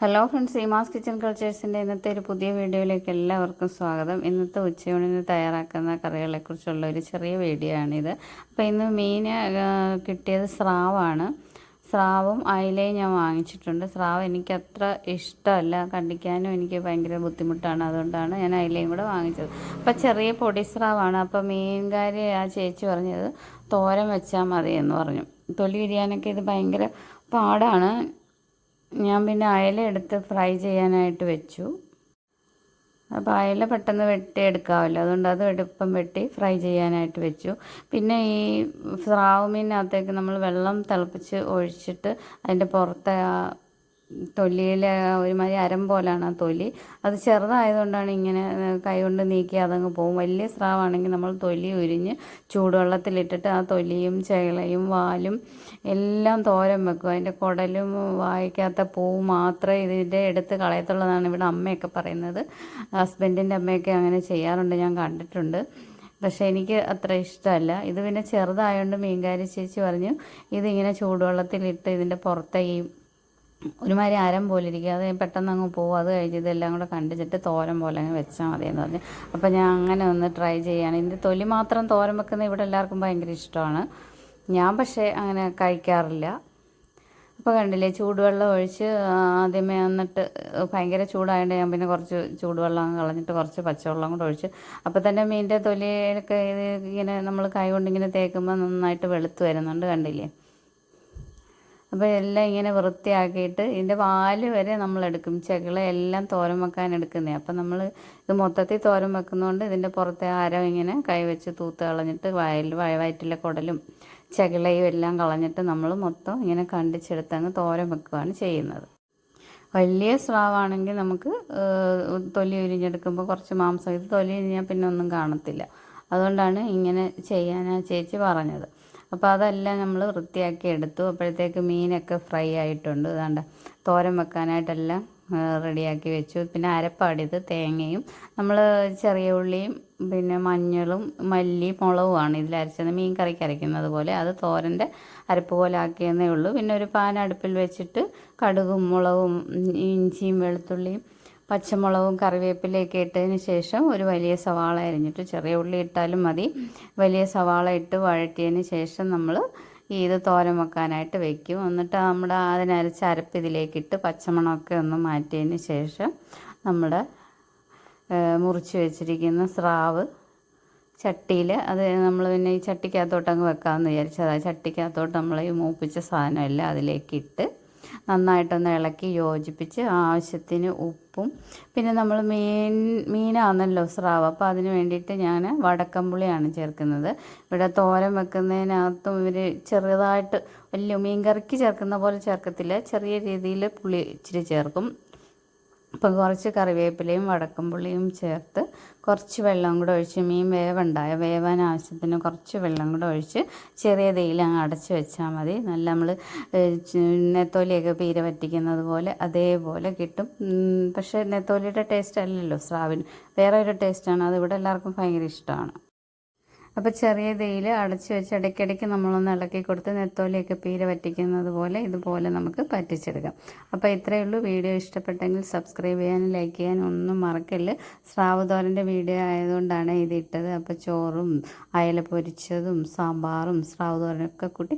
Hello friends Seema's kitchen കൾച്ചേഴ്സിന്റെ ഇന്നത്തെ ഒരു പുതിയ വീഡിയോയിലേക്ക് എല്ലാവർക്കും സ്വാഗതം. ഇന്നത്തെ ഉച്ചയൂണിന് തയ്യാറാക്കുന്ന കറികളെക്കുറിച്ചുള്ള ഒരു ചെറിയ വീഡിയോ ആണിത്. അപ്പോൾ ഇന്ന് മീൻ കിട്ടിയത് സ്രാവാണ്. സ്രാവും അയിലയും ഞാൻ വാങ്ങിച്ചിട്ടുണ്ട്. സ്രാവ് എനിക്ക് അത്ര ഇഷ്ടമല്ല. കണ്ടിക്കാനും എനിക്ക് ഭയങ്കര ബുദ്ധിമുട്ടാണ്. അതുകൊണ്ടാണ് ഞാൻ അയിലയും കൂടെ വാങ്ങിച്ചത്. അപ്പോൾ ചെറിയ പൊടി സ്രാവാണ്. അപ്പോൾ മീൻകാരി ആ ചേച്ചി പറഞ്ഞത് തോരൻ വെച്ചാൽ മതി എന്ന് പറഞ്ഞു. തൊലി വിരിയാനൊക്കെ ഇത് ഭയങ്കര പാടാണ്. ഞാൻ പിന്നെ അയല എടുത്ത് ഫ്രൈ ചെയ്യാനായിട്ട് വെച്ചു. അപ്പോൾ അയല പെട്ടെന്ന് വെട്ടി എടുക്കാമല്ലോ അതുകൊണ്ട് അത് എടുപ്പം വെട്ടി ഫ്രൈ ചെയ്യാനായിട്ട് വെച്ചു. പിന്നെ ഈ സ്രാവ് മീനകത്തേക്ക് നമ്മൾ വെള്ളം തിളപ്പിച്ച് ഒഴിച്ചിട്ട് അതിന്റെ പുറത്തെ ആ തൊലിയിൽ ഒരുമാതിരി അരം പോലാണ് ആ തൊലി. അത് ചെറുതായതുകൊണ്ടാണ് ഇങ്ങനെ കൈകൊണ്ട് നീക്കി അതങ്ങ് പോകും വലിയ സ്രാവാണെങ്കിൽ നമ്മൾ തൊലി ഉരിഞ്ഞ് ചൂടുവെള്ളത്തിലിട്ടിട്ട് ആ തൊലിയും ചേളയും വാലും എല്ലാം തോരൻ വെക്കും. അതിന്റെ കുടലും വായിക്കാത്ത പൂവ് മാത്രമേ ഇതിന്റെ എടുത്ത് കളയത്തുള്ളതാണ് ഇവിടെ അമ്മയൊക്കെ പറയുന്നത്. ഹസ്ബൻഡിന്റെ അമ്മയൊക്കെ അങ്ങനെ ചെയ്യാറുണ്ട് ഞാൻ കണ്ടിട്ടുണ്ട്. പക്ഷെ എനിക്ക് അത്ര ഇഷ്ടമല്ല. ഇത് പിന്നെ ചെറുതായതുകൊണ്ട് മീൻകാരി ചേച്ചി പറഞ്ഞു ഇതിങ്ങനെ ചൂടുവെള്ളത്തിലിട്ട് ഇതിന്റെ പുറത്തെ ഈ ഒരുമാതിരി അരം പോലെ ഇരിക്കുക അത് പെട്ടെന്ന് അങ്ങ് പോകും അത് കഴിഞ്ഞ് ഇതെല്ലാം കൂടെ കണ്ടിച്ചിട്ട് തോരൻ പോലെ അങ്ങ് വെച്ചാൽ മതി എന്ന് പറഞ്ഞു. അപ്പോൾ ഞാൻ അങ്ങനെ ഒന്ന് ട്രൈ ചെയ്യാണ്. ഇതിന്റെ തൊലി മാത്രം തോരൻ വെക്കുന്നത് ഇവിടെ എല്ലാവർക്കും ഭയങ്കര ഇഷ്ടമാണ്. ഞാൻ പക്ഷേ അങ്ങനെ കഴിക്കാറില്ല. അപ്പോൾ കണ്ടില്ലേ ചൂടുവെള്ളം ഒഴിച്ച് ആദ്യമേ എന്നിട്ട് ഭയങ്കര ചൂടായതുകൊണ്ട് ഞാൻ പിന്നെ കുറച്ച് ചൂടുവെള്ളം കളഞ്ഞിട്ട് കുറച്ച് പച്ചവെള്ളം കൂടെ ഒഴിച്ച് അപ്പോൾ തന്നെ മീനിന്റെ തൊലിയിലൊക്കെ ഇത് ഇങ്ങനെ നമ്മൾ കൈ കൊണ്ട് ഇങ്ങനെ തേക്കുമ്പോൾ നന്നായിട്ട് വെളുത്ത് വരുന്നുണ്ട് കണ്ടില്ലേ? അപ്പോൾ എല്ലാം ഇങ്ങനെ വൃത്തിയാക്കിയിട്ട് ഇതിന്റെ വാൽ വരെ നമ്മൾ എടുക്കും. ചെകിള എല്ലാം തോരൻ വെക്കാൻ എടുക്കുന്നത് അപ്പം നമ്മൾ ഇത് മൊത്തത്തിൽ തോരൻ വെക്കുന്നതുകൊണ്ട് ഇതിന്റെ പുറത്തെ ആരം ഇങ്ങനെ കൈവച്ച് തൂത്ത് കളഞ്ഞിട്ട് വയൽ വയറ്റിലെ കുടലും ചകിളയും എല്ലാം കളഞ്ഞിട്ട് നമ്മൾ മൊത്തം ഇങ്ങനെ കണ്ടിച്ചെടുത്ത് അങ്ങ് തോരൻ വെക്കുകയാണ് ചെയ്യുന്നത്. വലിയ സ്രാവാണെങ്കിൽ നമുക്ക് തൊലി ഉരിഞ്ഞെടുക്കുമ്പോൾ കുറച്ച് മാംസം. ഇത് തൊലി ഉരിഞ്ഞാൽ പിന്നെ ഒന്നും കാണത്തില്ല. അതുകൊണ്ടാണ് ഇങ്ങനെ ചെയ്യാൻ ആ ചേച്ചി പറഞ്ഞത്. അപ്പോൾ അതെല്ലാം നമ്മൾ വൃത്തിയാക്കി എടുത്തു. അപ്പോഴത്തേക്ക് മീനൊക്കെ ഫ്രൈ ആയിട്ടുണ്ട്. അതാണ്ട് തോരൻ വെക്കാനായിട്ടെല്ലാം റെഡിയാക്കി വെച്ചു. പിന്നെ അരപ്പാടിയത് തേങ്ങയും. നമ്മൾ ചെറിയ ഉള്ളിയും പിന്നെ മഞ്ഞളും മല്ലി മുളകുമാണ് ഇതിൽ അരച്ചത്. മീൻ കറിക്ക് അരയ്ക്കുന്നത് പോലെ. അത് തോരന്റെ അരപ്പ് പോലെ ആക്കിയെന്നേ ഉള്ളൂ. പിന്നെ ഒരു പാൻ അടുപ്പിൽ വെച്ചിട്ട് കടുകും മുളകും ഇഞ്ചിയും വെളുത്തുള്ളിയും പച്ചമുളകും കറിവേപ്പിലയൊക്കെ ഇട്ടതിന് ശേഷം ഒരു വലിയ സവാള അരിഞ്ഞിട്ട് ചെറിയ ഉള്ളി ഇട്ടാലും മതി. വലിയ സവാള ഇട്ട് വഴറ്റിയതിന് ശേഷം നമ്മൾ ഈ ഇത് തോരൻ വെക്കാനായിട്ട് വെക്കും. എന്നിട്ട് നമ്മുടെ അതിനരച്ച അരപ്പ് ഇതിലേക്കിട്ട് പച്ചമണമൊക്കെ ഒന്ന് മാറ്റിയതിന് ശേഷം നമ്മുടെ മുറിച്ച് വെച്ചിരിക്കുന്ന സ്രാവ് ചട്ടിയിൽ അത് നമ്മൾ പിന്നെ ഈ ചട്ടിക്കകത്തോട്ട് അങ്ങ് വെക്കാമെന്ന് വിചാരിച്ചത്. ആ ചട്ടിക്കകത്തോട്ട് നമ്മൾ ഈ മൂപ്പിച്ച സാധനമെല്ലാം അതിലേക്കിട്ട് നന്നായിട്ടൊന്ന് ഇളക്കി യോജിപ്പിച്ച് ആവശ്യത്തിന് ഉപ്പും. പിന്നെ നമ്മൾ മീൻ മീനാണല്ലോ സ്രാവ്. അപ്പോൾ അതിന് വേണ്ടിയിട്ട് ഞാൻ വടക്കമ്പുളിയാണ് ചേർക്കുന്നത്. ഇവിടെ തോരൻ വെക്കുന്നതിനകത്തും ഇവർ ചെറുതായിട്ട് വലിയ മീൻ കറിക്ക് ചേർക്കുന്ന പോലെ ചേർക്കത്തില്ല. ചെറിയ രീതിയിൽ പുളി ഇച്ചിരി ചേർക്കും. അപ്പം കുറച്ച് കറിവേപ്പിലയും വടക്കമ്പുള്ളിയും ചേർത്ത് കുറച്ച് വെള്ളം കൂടെ ഒഴിച്ച് മീൻ വേവുണ്ടായ വേവാൻ ആവശ്യത്തിന് കുറച്ച് വെള്ളം കൂടെ ഒഴിച്ച് ചെറിയ തീയിൽ അങ്ങ് അടച്ച് വെച്ചാൽ മതി. നല്ല നമ്മൾ നെത്തോലിയൊക്കെ പീര വറ്റിക്കുന്നത് പോലെ അതേപോലെ കിട്ടും. പക്ഷേ നെത്തോലിയുടെ ടേസ്റ്റ് അല്ലല്ലോ സ്രാവിന് വേറെ ഒരു ടേസ്റ്റാണ് അത് ഇവിടെ എല്ലാവർക്കും ഭയങ്കര ഇഷ്ടമാണ്. അപ്പോൾ ചെറിയ തേയില അടച്ച് വെച്ച് ഇടയ്ക്കിടയ്ക്ക് നമ്മളൊന്ന് ഇളക്കി കൊടുത്ത് നെത്തോലിയൊക്കെ പീര പറ്റിക്കുന്നത് പോലെ ഇതുപോലെ നമുക്ക് പറ്റിച്ചെടുക്കാം. അപ്പോൾ ഇത്രയേ ഉള്ളൂ. വീഡിയോ ഇഷ്ടപ്പെട്ടെങ്കിൽ സബ്സ്ക്രൈബ് ചെയ്യാനും ലൈക്ക് ചെയ്യാനും ഒന്നും മറക്കല്ല്. സ്രാവുതോരന്റെ വീഡിയോ ആയതുകൊണ്ടാണ് ഇത് ഇട്ടത്. അപ്പോൾ ചോറും അയല പൊരിച്ചതും സാമ്പാറും സ്രാവുതോരനൊക്കെ കൂട്ടി